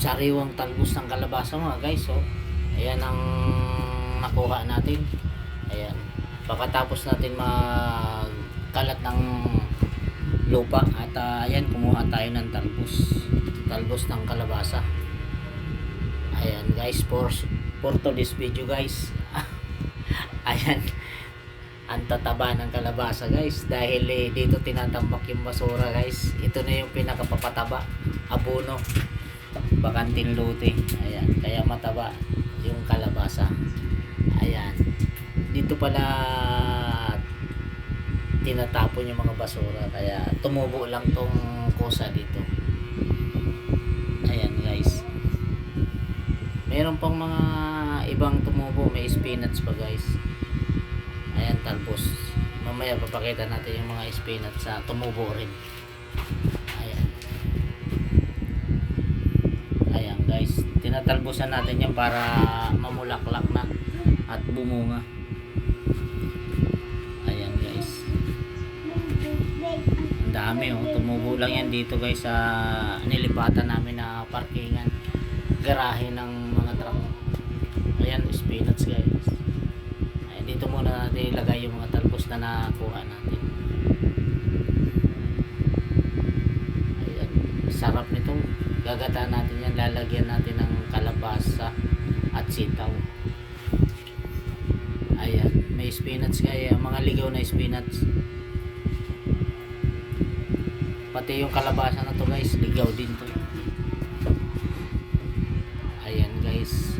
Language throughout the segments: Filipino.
sariwang talbos ng kalabasa mga guys so ayan ang nakuha natin. Ayan. Pagkatapos natin magkalat ng lupa at ah, ayan kumuha tayo ng talbos. Talbos ng kalabasa. Ayan guys for for to this video guys. Ayan. Ang tataba ng kalabasa guys. Dahil eh, dito tinatambak yung basura guys. Ito na yung pinakapapataba. Abono bakanting lote. Ayan kaya mataba yung kalabasa. Ayan. Dito pala tinatapon yung mga basura kaya tumubo lang tong kusa dito. Ayan guys. Meron pang mga ibang tumubo may spinach pa guys. Ayan talbos. Mamaya papakita natin yung mga spinach sa tumubo rin tinatalbosan natin yan para mamulaklak na at bumunga. Ayan guys. Ang dami oh. Tumubo lang yan dito guys sa nilipatan namin na parkingan. Garahe ng mga truck. Ayan spinach guys. Ayan dito muna natin ilagay yung mga talbos na nakuha natin. Sarap nito. Gagataan natin yan lalagyan natin ng kalabasa at sitaw. Ayan may spinach kaya mga ligaw na spinach. Pati yung kalabasa na to guys ligaw din to. Ayan guys.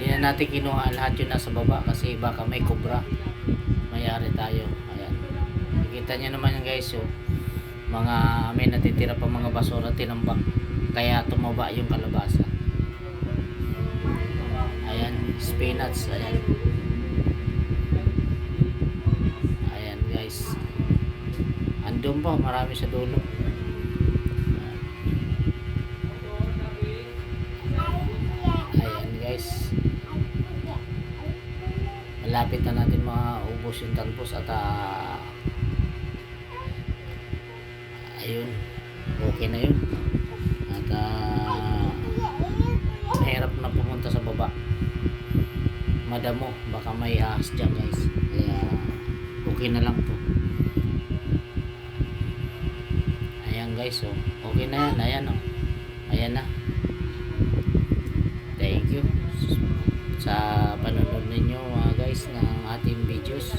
Hindi na natin kinuha lahat yun nasa baba kasi baka may kubra. Mayari tayo. Ayan. Nakikita nyo naman guys yung mga may natitira pa mga basura tinambak kaya tumaba yung kalabasa. Ayan spinach ayan. Ayan guys. Andun pa marami sa dulo. Ayan guys. Malapit na natin maubos yung talbos at ah, ayun okay na yun ah, mahirap na pumunta sa baba. Madamo baka may ahas dyan guys. Kaya okay na lang to ayan guys so okay na yan ayan oh. Ayan na. Thank you. Sa panonood ninyo mga guys ng ating videos